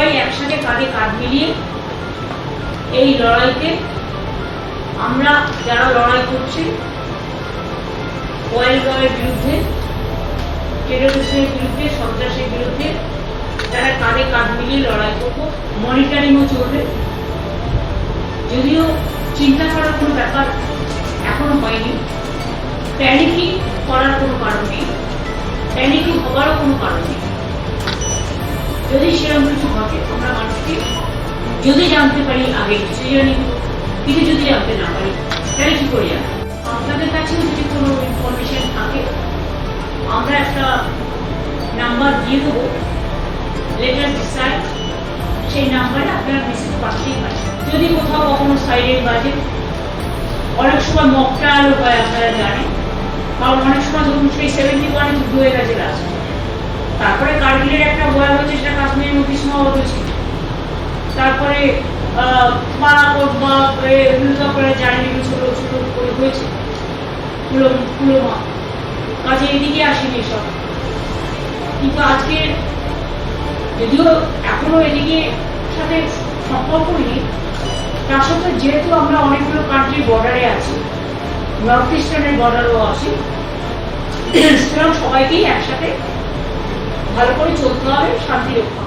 সবাই একসাথে কাঁধে কাঁধ মিলিয়ে এই লড়াইতে আমরা যারা লড়াই করছি ওয়েল গয়ের বিরুদ্ধে টেরোরিস্টের বিরুদ্ধে, সন্ত্রাসের বিরুদ্ধে তারা কাঁধে কাঁধ মিলিয়ে লড়াই করব মনিটরিংও চলবে। যদিও চিন্তা করার কোনো ব্যাপার এখনও হয়নি প্যানিকিং করার কোনো কারণ নেই প্যানিকিং হবারও কোনো কারণ নেই। যদি সেরকম কিছু ঘটে আমরা মানুষকে যদি জানতে পারি, আগে কিছু জানি যদি জানতে না পারি, তাহলে কি করি? আপনাদের কাছেও যদি কোনো ইনফরমেশন থাকে, আমরা একটা নাম্বার দিয়ে দেবো। লেটার ডিসাইড সেই নাম্বারে আপনারা মেসেজ পাঠাতেই পারেন যদি কোথাও কখনো সাইডের বাজে, অনেক সময় মক ট্রায়ালও হয়, আপনারা জানেন। কারণ অনেক সময় ধরুন সেই সেভেন্টি ওয়ানে হয়ে গেছে লাস্ট তারপরে বারাকট বা দুর্গাপুরের জার্নিগুলো ছোট ছোট করে হয়েছে। পুলো পুলোমা কাজে এদিকে আসেনি সব কিন্তু আজকে যদিও এখনও এদিকে সাথে সম্পর্ক নেই তার সত্ত্বেও যেহেতু আমরা অনেকগুলো কান্ট্রি বর্ডারে আছি নর্থ ইস্টার্নের বর্ডারও আছি, সুতরাং সবাইকেই একসাথে ভালো করে চলতে হবে, শান্তি রক্ষা